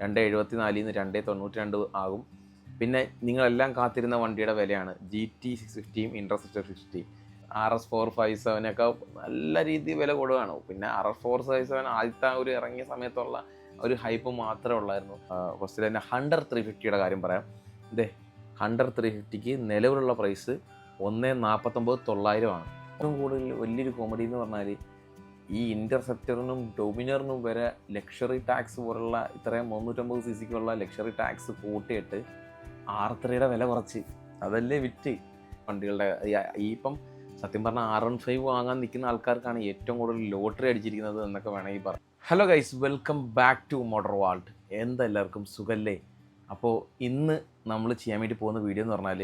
രണ്ട് എഴുപത്തി നാലിൽ നിന്ന് രണ്ട് തൊണ്ണൂറ്റി രണ്ട് ആകും. പിന്നെ നിങ്ങളെല്ലാം കാത്തിരുന്ന വണ്ടിയുടെ വിലയാണ്. ജി ടി സിക്സ് ഫിഫ്റ്റിയും ഇൻട്രസ്റ്റർ ഫിഫ്റ്റിയും ആർ എസ് ഫോർ ഫൈവ് സെവനൊക്കെ നല്ല രീതിയിൽ വില കൊടുക്കുകയാണ് പിന്നെ R S four five seven ആദ്യത്തെ ഒരു ഇറങ്ങിയ സമയത്തുള്ള ഒരു ഹൈപ്പ് മാത്രമേ ഉള്ളായിരുന്നു. ഫസ്റ്റ് തന്നെ ഹണ്ടർ ത്രീ ഫിഫ്റ്റിയുടെ കാര്യം പറയാം. ഇതേ ഹണ്ടർ ത്രീ ഫിഫ്റ്റിക്ക് നിലവിലുള്ള പ്രൈസ് ഒന്ന് നാൽപ്പത്തൊമ്പത് തൊള്ളായിരമാണ് ഏറ്റവും കൂടുതൽ വലിയൊരു കോമഡി എന്ന് പറഞ്ഞാൽ ഈ ഇന്റർസെപ്റ്ററിനും ഡൊമിനറിനും വരെ ലക്ഷറി ടാക്സ് പോലുള്ള ഇത്രയും മുന്നൂറ്റമ്പത് സി സിക്കുള്ള ലക്ഷറി ടാക്സ് കൂട്ടിയിട്ട് ആർത്രയുടെ വില കുറച്ച്. അതല്ലേ വിറ്റ് വണ്ടികളുടെ ഈ- ഇപ്പം സത്യം പറഞ്ഞാൽ ആർ വൺ ഫൈവ് വാങ്ങാൻ നിൽക്കുന്ന ആൾക്കാർക്കാണ് ഏറ്റവും കൂടുതൽ ലോട്ടറി അടിച്ചിരിക്കുന്നത് എന്നൊക്കെ വേണമെങ്കിൽ പറയാം hello guys welcome back to motor vault എന്തെല്ലാവർക്കും സുഖല്ലേ? അപ്പോൾ ഇന്ന് നമ്മൾ ചെയ്യാൻ വേണ്ടി പോകുന്ന വീഡിയോ എന്ന് പറഞ്ഞാൽ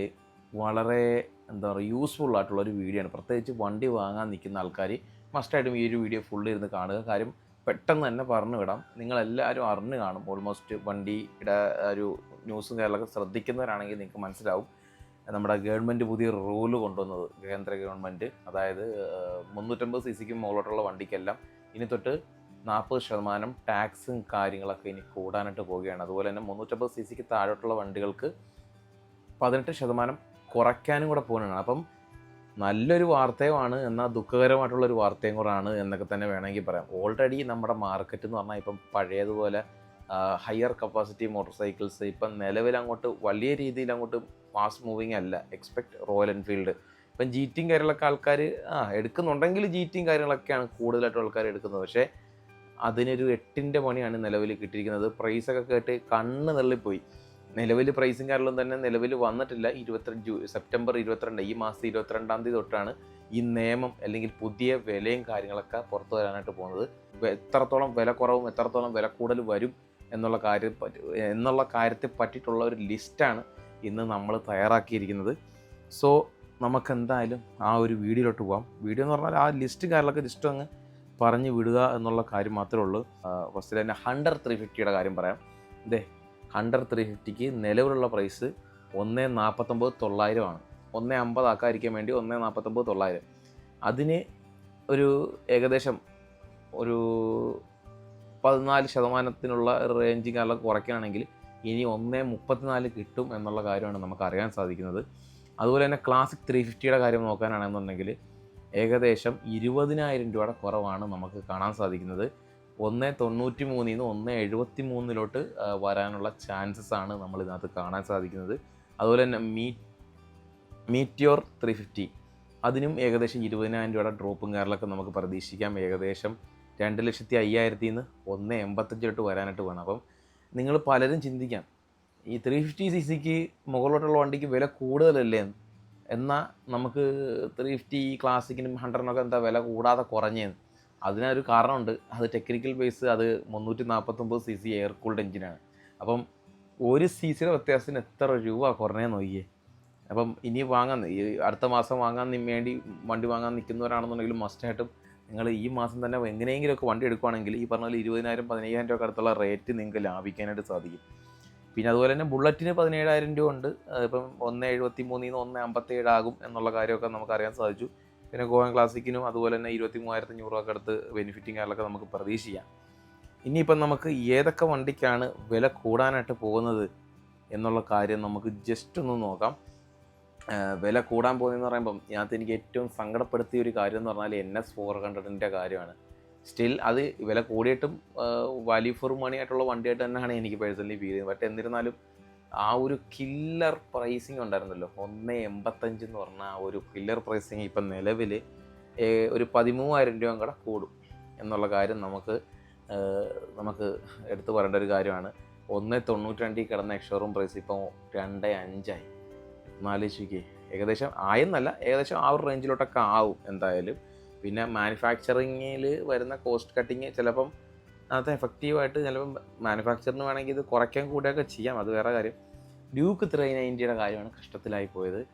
വളരെ എന്താ പറയുക യൂസ്ഫുൾ ആയിട്ടുള്ള ഒരു വീഡിയോ ആണ്. പ്രത്യേകിച്ച് വണ്ടി വാങ്ങാൻ നിൽക്കുന്ന ആൾക്കാർ മസ്റ്റായിട്ടും ഈ ഒരു വീഡിയോ ഫുള്ള് ഇരുന്ന് കാണുക. കാര്യം പെട്ടെന്ന് തന്നെ പറഞ്ഞു വിടാം. നിങ്ങളെല്ലാവരും അറിഞ്ഞു കാണും. ഓൾമോസ്റ്റ് വണ്ടിയുടെ ഒരു ന്യൂസും കാര്യങ്ങളൊക്കെ ശ്രദ്ധിക്കുന്നവരാണെങ്കിൽ നിങ്ങൾക്ക് മനസ്സിലാവും. നമ്മുടെ ഗവൺമെന്റ് പുതിയ റൂൽ കൊണ്ടുവന്നത്. കേന്ദ്ര ഗവൺമെന്റ് അതായത് മുന്നൂറ്റമ്പത് സി സിക്ക് മുകളിലോട്ടുള്ള വണ്ടിക്കെല്ലാം ഇനി തൊട്ട് നാൽപ്പത് ശതമാനം ടാക്സും കാര്യങ്ങളൊക്കെ ഇനി കൂടാനായിട്ട് പോവുകയാണ്. അതുപോലെ തന്നെ മുന്നൂറ്റമ്പത് സി സിക്ക് താഴോട്ടുള്ള വണ്ടികൾക്ക് പതിനെട്ട് ശതമാനം കുറയ്ക്കാനും കൂടെ പോകുന്നതാണ് അപ്പം നല്ലൊരു വാർത്തയുമാണ് എന്നാൽ ദുഃഖകരമായിട്ടുള്ളൊരു വാർത്തയും കൂടാണ് എന്നൊക്കെ തന്നെ വേണമെങ്കിൽ പറയാം. ഓൾറെഡി നമ്മുടെ മാർക്കറ്റ് എന്ന് പറഞ്ഞാൽ ഇപ്പം പഴയതുപോലെ ഹയർ കപ്പാസിറ്റി മോട്ടോർ സൈക്കിൾസ് ഇപ്പം നിലവിൽ അങ്ങോട്ട് വലിയ രീതിയിൽ അങ്ങോട്ട് ഫാസ്റ്റ് മൂവിങ് അല്ല. എക്സ്പെക്ട് റോയൽ എൻഫീൽഡ് ഇപ്പം ജീറ്റിയും കാര്യങ്ങളൊക്കെ ആൾക്കാർ ആ എടുക്കുന്നുണ്ടെങ്കിൽ ജീറ്റിയും കാര്യങ്ങളൊക്കെയാണ് കൂടുതലായിട്ട് ആൾക്കാർ എടുക്കുന്നത്. പക്ഷേ അതിനൊരു എട്ടിന്റെ പണിയാണ് നിലവിൽ കിട്ടിയിരിക്കുന്നത്. പ്രൈസൊക്കെ കേട്ട് കണ്ണ് തള്ളിപ്പോയി. നിലവിൽ പ്രൈസും കാര്യങ്ങളും തന്നെ നിലവിൽ വന്നിട്ടില്ല. ഇരുപത്തിരണ്ട് ജൂ സെപ്റ്റംബർ ഇരുപത്തിരണ്ട് ഈ മാസം ഇരുപത്തിരണ്ടാം തീയതി തൊട്ടാണ് ഈ നിയമം അല്ലെങ്കിൽ പുതിയ വിലയും കാര്യങ്ങളൊക്കെ പുറത്തു വരാനായിട്ട് പോകുന്നത്. എത്രത്തോളം വില കുറവും എത്രത്തോളം വില കൂടുതൽ വരും എന്നുള്ള കാര്യം എന്നുള്ള കാര്യത്തെ പറ്റിയിട്ടുള്ള ഒരു ലിസ്റ്റാണ് ഇന്ന് നമ്മൾ തയ്യാറാക്കിയിരിക്കുന്നത്. സോ നമുക്ക് എന്തായാലും ആ ഒരു വീഡിയോയിലോട്ട് പോകാം വീഡിയോ എന്ന് പറഞ്ഞാൽ ആ ലിസ്റ്റ് കാര്യങ്ങളൊക്കെ ജസ്റ്റ് അങ്ങ് പറഞ്ഞു വിടുക എന്നുള്ള കാര്യം മാത്രമേ ഉള്ളൂ. ഫസ്റ്റ് തന്നെ ഹണ്ടർ ത്രീ ഫിഫ്റ്റിയുടെ കാര്യം പറയാം. ഇതേ ഹണ്ടർ ത്രീ ഫിഫ്റ്റിക്ക് നിലവിലുള്ള പ്രൈസ് ഒന്ന് നാൽപ്പത്തൊമ്പത് തൊള്ളായിരമാണ് ഒന്ന് അമ്പതാക്കാതിരിക്കാൻ വേണ്ടി ഒന്ന് നാൽപ്പത്തൊമ്പത് തൊള്ളായിരം. അതിന് ഒരു ഏകദേശം ഒരു പതിനാല് ശതമാനത്തിനുള്ള റേഞ്ചിങ് അല്ല കുറയ്ക്കുകയാണെങ്കിൽ ഇനി ഒന്ന് മുപ്പത്തിനാല് കിട്ടും എന്നുള്ള കാര്യമാണ് നമുക്ക് അറിയാൻ സാധിക്കുന്നത്. അതുപോലെ തന്നെ ക്ലാസിക് ത്രീ ഫിഫ്റ്റിയുടെ കാര്യം നോക്കാനാണെന്നുണ്ടെങ്കിൽ ഏകദേശം ഇരുപതിനായിരം രൂപയുടെ കുറവാണ് നമുക്ക് കാണാൻ സാധിക്കുന്നത്. ഒന്ന് തൊണ്ണൂറ്റി മൂന്നിൽ നിന്ന് ഒന്ന് എഴുപത്തി മൂന്നിലോട്ട് വരാനുള്ള ചാൻസസ് ആണ് നമ്മൾ ഇതിനകത്ത് കാണാൻ സാധിക്കുന്നത്. അതുപോലെ തന്നെ മീ മീറ്റിയോർ ത്രീ ഫിഫ്റ്റി അതിനും ഏകദേശം ഇരുപതിനായിരം രൂപയുടെ ഡ്രോപ്പും കാര്യങ്ങളൊക്കെ നമുക്ക് പ്രതീക്ഷിക്കാം. ഏകദേശം രണ്ട് ലക്ഷത്തി അയ്യായിരത്തി നിന്ന് ഒന്ന് എൺപത്തഞ്ചിലോട്ട് വരാനായിട്ട് വേണം. അപ്പം നിങ്ങൾ പലരും ചിന്തിക്കാം ഈ ത്രീ ഫിഫ്റ്റി സി സിക്ക് മുകളിലോട്ടുള്ള വണ്ടിക്ക് വില കൂടുതലല്ലേ? എന്ന്. എന്നാൽ നമുക്ക് ത്രീ ഫിഫ്റ്റി ക്ലാസിക്കിനും ഹൺഡ്രഡിനൊക്കെ എന്താ വില കൂടാതെ കുറഞ്ഞേന്ന്? അതിനൊരു കാരണമുണ്ട്. അത് ടെക്നിക്കൽ ബേസ് അത് മുന്നൂറ്റി നാൽപ്പത്തൊമ്പത് സി സി എയർ കൂൾഡ് എഞ്ചിനാണ് അപ്പം ഒരു സി സിയുടെ വ്യത്യാസത്തിന് എത്ര രൂപ കുറഞ്ഞേ നോക്കിയേ? അപ്പം ഇനി വാങ്ങാൻ ഈ അടുത്ത മാസം വാങ്ങാൻ വേണ്ടി വണ്ടി വാങ്ങാൻ നിൽക്കുന്നവരാണെന്നുണ്ടെങ്കിൽ മസ്റ്റായിട്ടും നിങ്ങൾ ഈ മാസം തന്നെ എങ്ങനെയെങ്കിലുമൊക്കെ വണ്ടി എടുക്കുവാണെങ്കിൽ ഈ പറഞ്ഞ പോലെ ഇരുപതിനായിരം പതിനയ്യായിരം രൂപ അടുത്തുള്ള റേറ്റ് നിങ്ങൾക്ക് ലാഭിക്കാനായിട്ട് സാധിക്കും. പിന്നെ അതുപോലെ തന്നെ ബുള്ളറ്റിന് പതിനേഴായിരം രൂപ ഉണ്ട്. ഇപ്പം ഒന്ന് എഴുപത്തി മൂന്നിൽ നിന്ന് ഒന്ന് അമ്പത്തേഴ് ആകും എന്നുള്ള കാര്യമൊക്കെ നമുക്കറിയാൻ സാധിച്ചു. പിന്നെ ഗോവൻ ക്ലാസിക്കിനും അതുപോലെ തന്നെ ഇരുപത്തി മൂവായിരത്തി അഞ്ഞൂറ് രൂപ അടുത്ത് ബെനിഫിറ്റിംഗ് കാര്യങ്ങളൊക്കെ നമുക്ക് പ്രതീക്ഷിക്കാം. ഇനിയിപ്പം നമുക്ക് ഏതൊക്കെ വണ്ടിക്കാണ് വില കൂടാനായിട്ട് പോകുന്നത് എന്നുള്ള കാര്യം നമുക്ക് ജസ്റ്റ് ഒന്ന് നോക്കാം. വില കൂടാൻ പോകുന്നതെന്ന് പറയുമ്പം ഇതിനകത്ത് എനിക്ക് ഏറ്റവും സങ്കടപ്പെടുത്തിയ ഒരു കാര്യം എന്ന് പറഞ്ഞാൽ എൻ എസ് ഫോർ ഹൺഡ്രഡിന്റെ കാര്യമാണ്. സ്റ്റിൽ അത് വില കൂടിയിട്ടും വാല്യൂ ഫോർ മണി ആയിട്ടുള്ള വണ്ടിയായിട്ട് തന്നെയാണ് എനിക്ക് പേഴ്സണലി ഫീൽ ചെയ്യുന്നത്. ബട്ട് എന്നിരുന്നാലും ആ ഒരു കില്ലർ പ്രൈസിങ് ഉണ്ടായിരുന്നല്ലോ. ഒന്ന് എൺപത്തഞ്ച് എന്ന് പറഞ്ഞ ആ ഒരു കില്ലർ പ്രൈസിങ് ഇപ്പം നിലവിൽ ഒരു പതിമൂവായിരം രൂപ കൂടെ കൂടും എന്നുള്ള കാര്യം നമുക്ക് നമുക്ക് എടുത്തു പറയേണ്ട ഒരു കാര്യമാണ്. ഒന്ന് തൊണ്ണൂറ്റി രണ്ടിൽ കിടന്ന എക്ഷോറൂം പ്രൈസ് ഇപ്പം രണ്ട് അഞ്ചായി. നാലോചിക്കേ ഏകദേശം ആയെന്നല്ല ഏകദേശം ആ ഒരു റേഞ്ചിലോട്ടൊക്കെ ആവും എന്തായാലും. പിന്നെ മാനുഫാക്ചറിങ്ങിൽ വരുന്ന കോസ്റ്റ് കട്ടിങ് ചിലപ്പം അതിനകത്ത് എഫക്റ്റീവായിട്ട് ചിലപ്പം മാനുഫാക്ചറിന് വേണമെങ്കിൽ ഇത് കുറയ്ക്കാൻ കൂടെയൊക്കെ ചെയ്യാം. അത് വേറെ കാര്യം. ഡ്യൂക്ക് ത്രീ നയന്റിയുടെ കാര്യമാണ് കഷ്ടത്തിലായി പോയത്.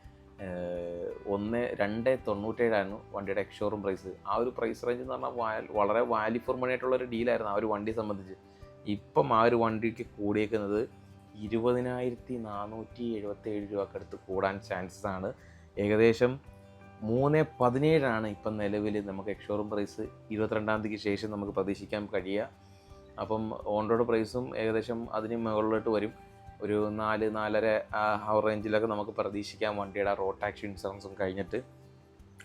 ഒന്ന് രണ്ട് തൊണ്ണൂറ്റേഴായിരുന്നു വണ്ടിയുടെ എക്സ്ഷോറും പ്രൈസ് ആ ഒരു പ്രൈസ് റേഞ്ച് എന്ന് പറഞ്ഞാൽ വളരെ വാല്യൂ ഫോർ മണി ആയിട്ടുള്ള ഒരു ഡീലായിരുന്നു ആ ഒരു വണ്ടി സംബന്ധിച്ച്. ഇപ്പം ആ ഒരു വണ്ടിക്ക് കൂടിയേക്കുന്നത് ഇരുപതിനായിരത്തി നാനൂറ്റി എഴുപത്തി ഏഴ് രൂപക്കടുത്ത് കൂടാൻ ചാൻസസ് ആണ്. ഏകദേശം മൂന്ന് പതിനേഴാണ് ഇപ്പം നിലവിൽ നമുക്ക് എക്സ്ഷോറും പ്രൈസ് ഇരുപത്തിരണ്ടാം തീയതിക്ക് ശേഷം നമുക്ക് പ്രതീക്ഷിക്കാൻ കഴിയുക. അപ്പം ഓൺ റോഡ് പ്രൈസും ഏകദേശം അതിന് മുകളിലോട്ട് വരും. ഒരു നാല് നാലര ആ റേഞ്ചിലൊക്കെ നമുക്ക് പ്രതീക്ഷിക്കാം വണ്ടിയുടെ റോഡ് ടാക്സ് ഇൻഷുറൻസും കഴിഞ്ഞിട്ട്.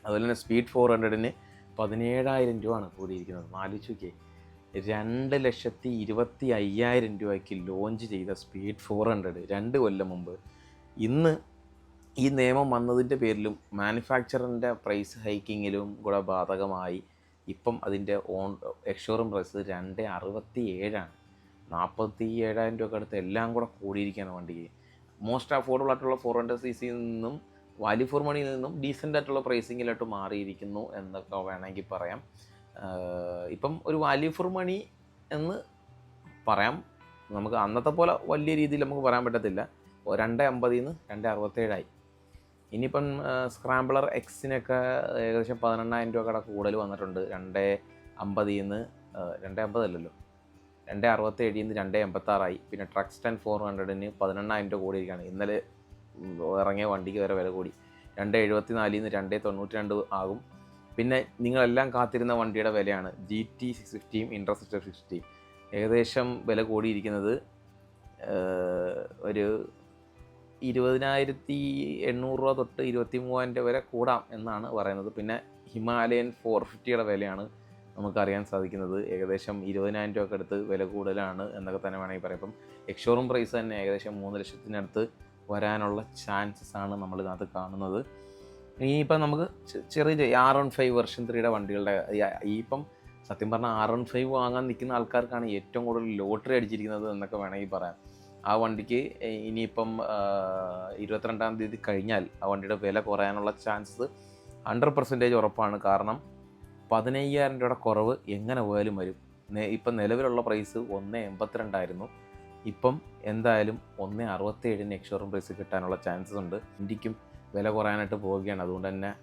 അതുപോലെ തന്നെ സ്പീഡ് ഫോർ ഹൺഡ്രഡിന് പതിനേഴായിരം രൂപയാണ് കൂടിയിരിക്കുന്നത്. നാലിച്ചുക്കേ രണ്ട് ലക്ഷത്തി ഇരുപത്തി അയ്യായിരം രൂപയ്ക്ക് ലോഞ്ച് ചെയ്ത സ്പീഡ് ഫോർ ഹൺഡ്രഡ് രണ്ട് കൊല്ലം മുമ്പ്. ഇന്ന് ഈ നിയമം വന്നതിന്റെ പേരിലും മാനുഫാക്ചറിന്റെ പ്രൈസ് ഹൈക്കിങ്ങിലും കൂടെ ബാധകമായി. ഇപ്പം അതിന്റെ ഓൺ എക്സ്ഷോറും പ്രൈസ് രണ്ട് അറുപത്തി ഏഴാണ് നാൽപ്പത്തി ഏഴായിരം രൂപ അടുത്ത് എല്ലാം കൂടെ കൂടിയിരിക്കുകയാണ് വണ്ടിക്ക്. മോസ്റ്റ് അഫോർഡബിൾ ആയിട്ടുള്ള ഫോർ ഹൺഡ്രഡ് സി സിയിൽ നിന്നും വാല്യൂ ഫോർ മണിയിൽ നിന്നും ഡീസന്റ് ആയിട്ടുള്ള പ്രൈസിങ്ങിലോട്ട് മാറിയിരിക്കുന്നു എന്നൊക്കെ വേണമെങ്കിൽ പറയാം. ഇപ്പം ഒരു വാല്യൂ ഫോർ മണി എന്ന് പറയാം. നമുക്ക് അന്നത്തെ പോലെ വലിയ രീതിയിൽ നമുക്ക് പറയാൻ പറ്റത്തില്ല. രണ്ട് അമ്പതിൽ നിന്ന് രണ്ട് അറുപത്തേഴായി ഇനിയിപ്പം സ്ക്രാമ്പിളർ എക്സിനൊക്കെ ഏകദേശം പതിനെണ്ണായിരം രൂപ കട കൂടുതൽ വന്നിട്ടുണ്ട്. രണ്ട് അമ്പതിൽ നിന്ന് രണ്ട് അമ്പതല്ലല്ലോ. രണ്ട് അറുപത്തേഴിൽ നിന്ന് രണ്ട് എൺപത്താറായി. പിന്നെ ട്രക്സ്റ്റൻ ഫോർ ഹൺഡ്രഡിന് പതിനെണ്ണായിരം രൂപ കൂടിയിരിക്കുകയാണ്. ഇന്നലെ ഇറങ്ങിയ വണ്ടിക്ക് വരെ വില കൂടി. രണ്ട് എഴുപത്തി നാലിൽ നിന്ന് രണ്ട് തൊണ്ണൂറ്റി രണ്ട് ആകും. പിന്നെ നിങ്ങളെല്ലാം കാത്തിരുന്ന വണ്ടിയുടെ വിലയാണ്. ജി ടി സിക്സ് ഫിഫ്റ്റിയും ഇൻട്രസ്റ്റ് സിക്സ്റ്റിയും ഏകദേശം വില കൂടിയിരിക്കുന്നത് ഒരു ഇരുപതിനായിരത്തി എണ്ണൂറ് രൂപ തൊട്ട് ഇരുപത്തി മൂവായിരം രൂപ വരെ കൂടാം എന്നാണ് പറയുന്നത്. പിന്നെ ഹിമാലയൻ ഫോർ ഫിഫ്റ്റിയുടെ വിലയാണ് നമുക്കറിയാൻ സാധിക്കുന്നത്. ഏകദേശം ഇരുപതിനായിരം രൂപയ്ക്ക് അടുത്ത് വില കൂടുതലാണ് എന്നൊക്കെ തന്നെ വേണമെങ്കിൽ പറയാം. ഇപ്പം എക്സ്ഷോറൂം പ്രൈസ് തന്നെ ഏകദേശം മൂന്ന് ലക്ഷത്തിനടുത്ത് വരാനുള്ള ചാൻസസ് ആണ് നമ്മൾ ഇതിനകത്ത് കാണുന്നത്. ഇനിയിപ്പം നമുക്ക് ചെറിയ ആർ വൺ ഫൈവ് വെർഷൻ ത്രീയുടെ വണ്ടികളുടെ ഈ ഇപ്പം സത്യം പറഞ്ഞാൽ ആർ വൺ ഫൈവ് വാങ്ങാൻ നിൽക്കുന്ന ആൾക്കാർക്കാണ് ഏറ്റവും കൂടുതൽ ലോട്ടറി അടിച്ചിരിക്കുന്നത് എന്നൊക്കെ വേണമെങ്കിൽ പറയാം. ആ വണ്ടിക്ക് ഇനിയിപ്പം ഇരുപത്തിരണ്ടാം തീയതി കഴിഞ്ഞാൽ ആ വണ്ടിയുടെ വില കുറയാനുള്ള ചാൻസസ് ഹൺഡ്രഡ് പെർസെന്റേജ് ഉറപ്പാണ്. കാരണം പതിനയ്യായിരം രൂപയുടെ കുറവ് എങ്ങനെ പോയാലും വരും. ഇപ്പം നിലവിലുള്ള പ്രൈസ് ഒന്ന് എൺപത്തിരണ്ടായിരുന്നു. ഇപ്പം എന്തായാലും ഒന്ന് അറുപത്തേഴിന് എക്സ്ഷോറൂം പ്രൈസ് കിട്ടാനുള്ള ചാൻസസ് ഉണ്ട്. ഇന്ത്യക്കും വില കുറയാനായിട്ട് പോവുകയാണ്. അതുകൊണ്ട് തന്നെ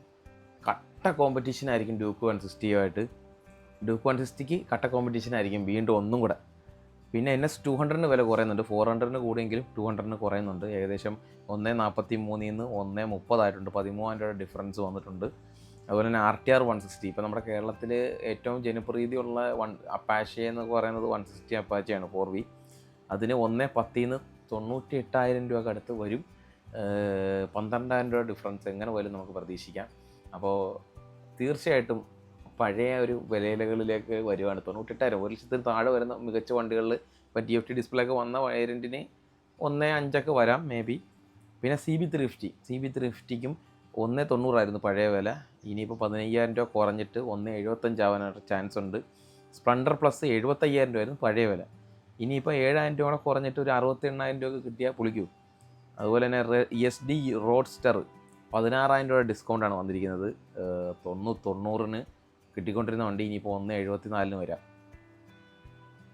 കട്ട കോമ്പറ്റീഷൻ ആയിരിക്കും ഡ്യൂക്ക് വൺ സിക്സ്റ്റിയുമായിട്ട്. ഡ്യൂക്ക് വൺ സിക്സ്റ്റിക്ക് കട്ട കോമ്പറ്റീഷൻ ആയിരിക്കും വീണ്ടും ഒന്നും കൂടെ. പിന്നെ എൻ എസ് ടു ഹൺഡ്രഡിന് വില കുറയുന്നുണ്ട്. Four ഹൺഡ്രഡിന് കൂടിയെങ്കിലും to ഹൺഡ്രഡിന് കുറയുന്നുണ്ട്. ഏകദേശം ഒന്ന് നാൽപ്പത്തി മൂന്നിൽ നിന്ന് ഒന്ന് മുപ്പതായിട്ടുണ്ട്. പതിമൂവായിരം രൂപ ഡിഫറൻസ് വന്നിട്ടുണ്ട്. അതുപോലെ തന്നെ R T R one sixty ഇപ്പോൾ നമ്മുടെ കേരളത്തിൽ ഏറ്റവും ജനപ്രീതിയുള്ള വൺ അപ്പാഷെ എന്ന് പറയുന്നത് വൺ സിക്സ്റ്റി അപ്പാച്ചയാണ് ഫോർ വി അതിന് ഒന്ന് പത്തിൽ നിന്ന് തൊണ്ണൂറ്റി എട്ടായിരം രൂപ അടുത്ത് വരും. പന്ത്രണ്ടായിരം രൂപ ഡിഫറൻസ് എങ്ങനെ പോലും നമുക്ക് പ്രതീക്ഷിക്കാം. അപ്പോൾ തീർച്ചയായിട്ടും പഴയ ഒരു വിലയിലകളിലേക്ക് വരുവാണ്. തൊണ്ണൂറ്റെട്ടായിരം ഒരു ലക്ഷത്തിന് താഴെ വരുന്ന മികച്ച വണ്ടികളിൽ ഇപ്പോൾ ജി എഫ് ടി ഡിസ്പ്ലേ ഒക്കെ വന്ന വേരിയന്റിന് ഒന്ന് അഞ്ചൊക്കെ വരാം മേ ബി പിന്നെ C B three fifty C B three ഫിഫ്റ്റിക്കും ഒന്നേ തൊണ്ണൂറായിരുന്നു പഴയ വില. ഇനിയിപ്പോൾ പതിനയ്യായിരം രൂപ കുറഞ്ഞിട്ട് ഒന്ന് എഴുപത്തഞ്ചാവാനായിട്ട് ചാൻസ് ഉണ്ട്. സ്പ്ലണ്ടർ പ്ലസ് എഴുപത്തയ്യായിരം രൂപയായിരുന്നു പഴയ വില. ഇനിയിപ്പോൾ ഏഴായിരം രൂപ കൂടെ കുറഞ്ഞിട്ട് ഒരു അറുപത്തി എണ്ണായിരം രൂപ കിട്ടിയാൽ പുളിക്കും. അതുപോലെ തന്നെ എസ് ഡി റോഡ്സ്റ്റർ പതിനാറായിരം രൂപ ഡിസ്കൗണ്ടാണ് വന്നിരിക്കുന്നത്. തൊണ്ണൂറ് തൊണ്ണൂ തൊണ്ണൂറിന് കിട്ടിക്കൊണ്ടിരുന്ന വണ്ടി ഇനിയിപ്പോൾ ഒന്ന് എഴുപത്തി നാലിന് വരാം.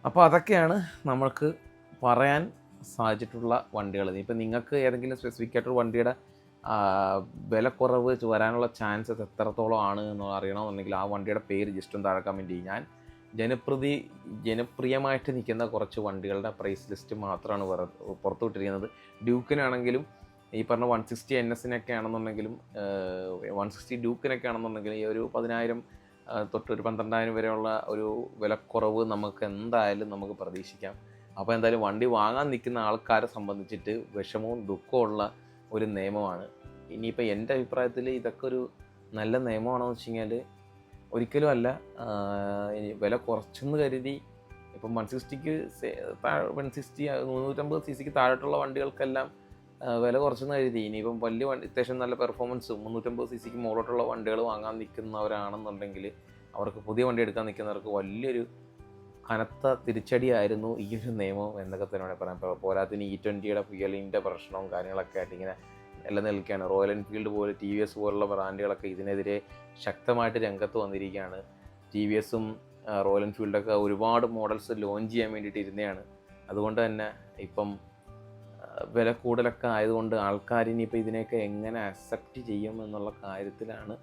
അപ്പോൾ അതൊക്കെയാണ് നമ്മൾക്ക് പറയാൻ സാധിച്ചിട്ടുള്ള വണ്ടികൾ. ഇനിയിപ്പോൾ നിങ്ങൾക്ക് ഏതെങ്കിലും സ്പെസിഫിക് ആയിട്ടൊരു വണ്ടിയുടെ വിലക്കുറവ് വരാനുള്ള ചാൻസസ് എത്രത്തോളം ആണ് എന്ന് അറിയണമെന്നുണ്ടെങ്കിൽ ആ വണ്ടിയുടെ പേര് ജസ്റ്റ് ഒന്ന് താഴെ കമന്റ് ചെയ്യും. ഞാൻ ജനപ്രതി ജനപ്രിയമായിട്ട് നിൽക്കുന്ന കുറച്ച് വണ്ടികളുടെ പ്രൈസ് ലിസ്റ്റ് മാത്രമാണ് പുറത്തു പുറത്തുവിട്ടിരിക്കുന്നത്. ഡ്യൂക്കിനാണെങ്കിലും ഈ പറഞ്ഞ വൺ സിക്സ്റ്റി എൻ എസിനൊക്കെ ആണെന്നുണ്ടെങ്കിലും വൺ സിക്സ്റ്റി ഡ്യൂക്കിനൊക്കെ ആണെന്നുണ്ടെങ്കിലും ഈ ഒരു പതിനായിരം ആ, തൊട്ട് ഒരു പന്ത്രണ്ടായിരം വരെയുള്ള ഒരു വിലക്കുറവ് നമുക്ക് എന്തായാലും നമുക്ക് പ്രതീക്ഷിക്കാം. അപ്പോൾ എന്തായാലും വണ്ടി വാങ്ങാൻ നിൽക്കുന്ന ആൾക്കാരെ സംബന്ധിച്ചിട്ട് വിഷമവും ദുഃഖവും ഉള്ള ഒരു നിയമമാണ്. ഇനിയിപ്പോൾ എന്റെ അഭിപ്രായത്തിൽ ഇതൊക്കെ ഒരു നല്ല നിയമമാണോ എന്ന് വെച്ച് കഴിഞ്ഞാൽ ഒരിക്കലും അല്ല. വില കുറച്ചെന്ന് കരുതി ഇപ്പം വൺ സിക്സ്റ്റിക്ക് വൺ സിക്സ്റ്റി മുന്നൂറ്റമ്പത് സി സിക്ക് താഴോട്ടുള്ള വണ്ടികൾക്കെല്ലാം വില കുറച്ചെന്ന് കരുതി. ഇനിയിപ്പം വലിയ വണ്ടി അത്യാവശ്യം നല്ല പെർഫോമൻസും മുന്നൂറ്റമ്പത് സി സിക്ക് മുകളിലോട്ടുള്ള വണ്ടികൾ വാങ്ങാൻ നിൽക്കുന്നവരാണെന്നുണ്ടെങ്കിൽ അവർക്ക് പുതിയ വണ്ടി എടുക്കാൻ നിൽക്കുന്നവർക്ക് വലിയൊരു കനത്ത തിരിച്ചടിയായിരുന്നു ഈ ഒരു നിയമം എന്നൊക്കെ തന്നെ വേണമെങ്കിൽ പറയാം. പോരാത്തിന് ഇ ട്വന്റിയുടെ ഫ്യൂലിന്റെ പ്രശ്നവും കാര്യങ്ങളൊക്കെ ആയിട്ട് ഇങ്ങനെ എല്ലാം നിൽക്കുകയാണ് റോയൽ എൻഫീൽഡ് പോലെ ടി വി എസ് പോലുള്ള ബ്രാൻഡുകളൊക്കെ ഇതിനെതിരെ ശക്തമായിട്ട് രംഗത്ത് വന്നിരിക്കുകയാണ്. ടി വി എസും റോയൽ എൻഫീൽഡൊക്കെ ഒരുപാട് മോഡൽസ് ലോഞ്ച് ചെയ്യാൻ വേണ്ടിയിട്ട് ഇരുന്നതാണ്. അതുകൊണ്ട് തന്നെ ഇപ്പം വില കൂടുതലൊക്കെ ആയതുകൊണ്ട് ആൾക്കാർ ഇനിയിപ്പോൾ ഇതിനെയൊക്കെ എങ്ങനെ അക്സെപ്റ്റ് ചെയ്യും എന്നുള്ള കാര്യത്തിലാണ്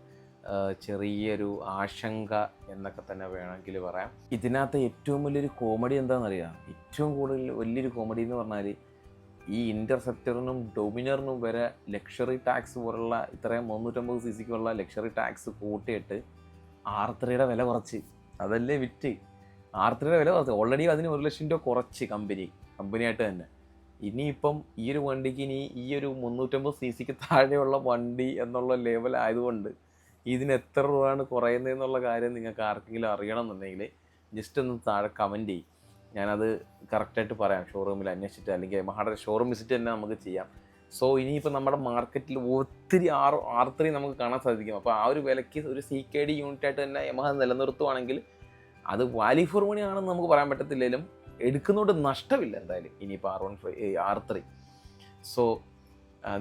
ചെറിയൊരു ആശങ്ക എന്നൊക്കെ തന്നെ വേണമെങ്കിൽ പറയാം. ഇതിനകത്ത് ഏറ്റവും വലിയൊരു കോമഡി എന്താണെന്നറിയാം ഏറ്റവും കൂടുതൽ വലിയൊരു കോമഡി എന്ന് പറഞ്ഞാൽ ഈ ഇന്റർസെപ്റ്ററിനും ഡൊമിനറിനും വരെ ലക്ഷറി ടാക്സ് പോലുള്ള ഇത്രയും മുന്നൂറ്റമ്പത് സി സിക്കുള്ള ലക്ഷറി ടാക്സ് കൂട്ടിയിട്ട് ആർ ത്രീയുടെ വില കുറച്ച്. അതല്ലേ വിറ്റ്. ആർത്രയുടെ വില കുറച്ച്. ഓൾറെഡി അതിന് ഒരു ലക്ഷം രൂപ കുറച്ച് കമ്പനി കമ്പനിയായിട്ട് തന്നെ. ഇനിയിപ്പം ഈ ഒരു വണ്ടിക്ക് ഇനി ഈ ഒരു മുന്നൂറ്റമ്പത് സി സിക്ക് താഴെയുള്ള വണ്ടി എന്നുള്ള ലെവൽ ആയതുകൊണ്ട് ഇതിന് എത്ര രൂപയാണ് കുറയുന്നതെന്നുള്ള കാര്യം നിങ്ങൾക്ക് ആർക്കെങ്കിലും അറിയണം എന്നുണ്ടെങ്കിൽ ജസ്റ്റ് ഒന്ന് താഴെ കമന്റ് ചെയ്യും. ഞാനത് കറക്റ്റായിട്ട് പറയാം. ഷോറൂമിൽ അന്വേഷിച്ചിട്ട് അല്ലെങ്കിൽ മഹാടെ ഷോറൂം വിസിറ്റ് തന്നെ നമുക്ക് ചെയ്യാം. സോ ഇനിയിപ്പോൾ നമ്മുടെ മാർക്കറ്റിൽ ഒത്തിരി ആർ ആർ ത്രീ നമുക്ക് കാണാൻ സാധിക്കും. അപ്പോൾ ആ ഒരു വിലയ്ക്ക് ഒരു സി കെ ഡി യൂണിറ്റായിട്ട് തന്നെ യമഹ നിലനിർത്തുവാണെങ്കിൽ അത് വാല്യൂ ഫോർ മണി ആണെന്ന് നമുക്ക് പറയാൻ പറ്റത്തില്ലെങ്കിലും എടുക്കുന്നതുകൊണ്ട് നഷ്ടമില്ല എന്തായാലും. ഇനിയിപ്പോൾ R one five R three so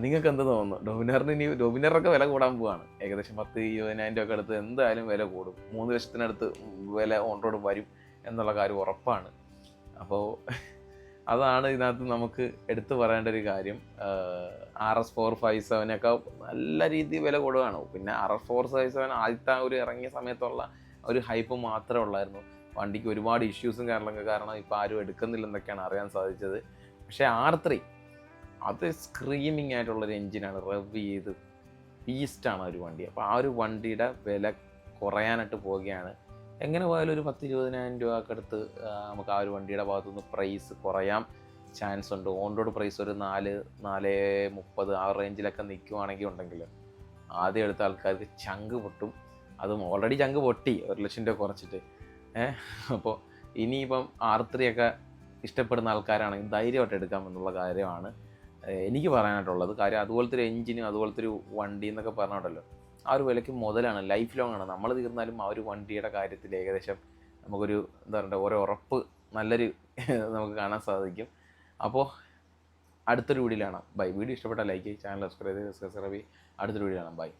നിങ്ങൾക്ക് എന്ത് തോന്നുന്നു? ഡോമിനറിന് ഇനി ഡോമിനറൊക്കെ വില കൂടാൻ പോവാണ്. ഏകദേശം പത്ത് ഇരുപതിനായിരം രൂപ അടുത്ത് എന്തായാലും വില കൂടും. മൂന്ന് ലക്ഷത്തിനടുത്ത് വില ഓൺ റോഡ് വരും എന്നുള്ള കാര്യം ഉറപ്പാണ്. അപ്പോൾ അതാണ് ഇതിനകത്ത് നമുക്ക് എടുത്തു പറയേണ്ട ഒരു കാര്യം. ആർ എസ് ഫോർ ഫൈവ് സെവനൊക്കെ നല്ല രീതിയിൽ വില കൂടുകയാണ് പിന്നെ R S four five seven ആദ്യത്തെ ഒരു ഇറങ്ങിയ സമയത്തുള്ള ഒരു ഹൈപ്പ് മാത്രമേ ഉള്ളായിരുന്നു. വണ്ടിക്ക് ഒരുപാട് ഇഷ്യൂസും കാരണമൊക്കെ കാരണം ഇപ്പോൾ ആരും എടുക്കുന്നില്ലെന്നൊക്കെയാണ് അറിയാൻ സാധിച്ചത്. പക്ഷേ ആർ ത്രീ അത് സ്ക്രീമിങ് ആയിട്ടുള്ളൊരു എഞ്ചിനാണ് റവ് ചെയ്ത് ബീസ്റ്റാണ് ഒരു വണ്ടി. അപ്പോൾ ആ ഒരു വണ്ടിയുടെ വില കുറയാനായിട്ട് പോവുകയാണ്. എങ്ങനെ പോയാലും ഒരു പത്ത് ഇരുപതിനായിരം രൂപക്ക് അടുത്ത് നമുക്ക് ആ ഒരു വണ്ടിയുടെ ഭാഗത്തുനിന്ന് പ്രൈസ് കുറയാം. ചാൻസ് ഉണ്ട്. ഓൺ റോഡ് പ്രൈസ് ഒരു നാല് നാല് മുപ്പത് ആ റേഞ്ചിലൊക്കെ നിൽക്കുവാണെങ്കിൽ ഉണ്ടെങ്കിൽ ആദ്യം എടുത്ത ആൾക്കാർക്ക് ചങ്ക് പൊട്ടും. അതും ഓൾറെഡി ചങ്ക് പൊട്ടി. ഒരു ലക്ഷം രൂപ കുറച്ചിട്ട്. അപ്പോൾ ഇനിയിപ്പം ആർ ത്രീ ഒക്കെ ഇഷ്ടപ്പെടുന്ന ആൾക്കാരാണെങ്കിൽ ധൈര്യമായിട്ട് എടുക്കാം എന്നുള്ള കാര്യമാണ് ഏഹ് എനിക്ക് പറയാനായിട്ടുള്ളത്. കാര്യം അതുപോലത്തെ ഒരു എഞ്ചിനും അതുപോലത്തെ ഒരു വണ്ടി എന്നൊക്കെ പറഞ്ഞിട്ടല്ലോ ആ ഒരു വിലയ്ക്ക് മുതലാണ് ലൈഫ് ലോങ് ആണ്. നമ്മൾ തീർന്നാലും ആ ഒരു വണ്ടിയുടെ കാര്യത്തിൽ ഏകദേശം നമുക്കൊരു എന്താ പറയുക ഓരോ ഉറപ്പ് നല്ലൊരു നമുക്ക് കാണാൻ സാധിക്കും. അപ്പോൾ അടുത്തൊരു വീഡിയോയിലാണ് ബൈ. വീഡിയോ ഇഷ്ടപ്പെട്ട ലൈക്ക് ചാനൽ സബ്സ്ക്രൈബ് ചെയ്ത് സബ്സ്ക്രൈബ് അടുത്തൊരു വീഡിയോ കാണാം. ബൈ.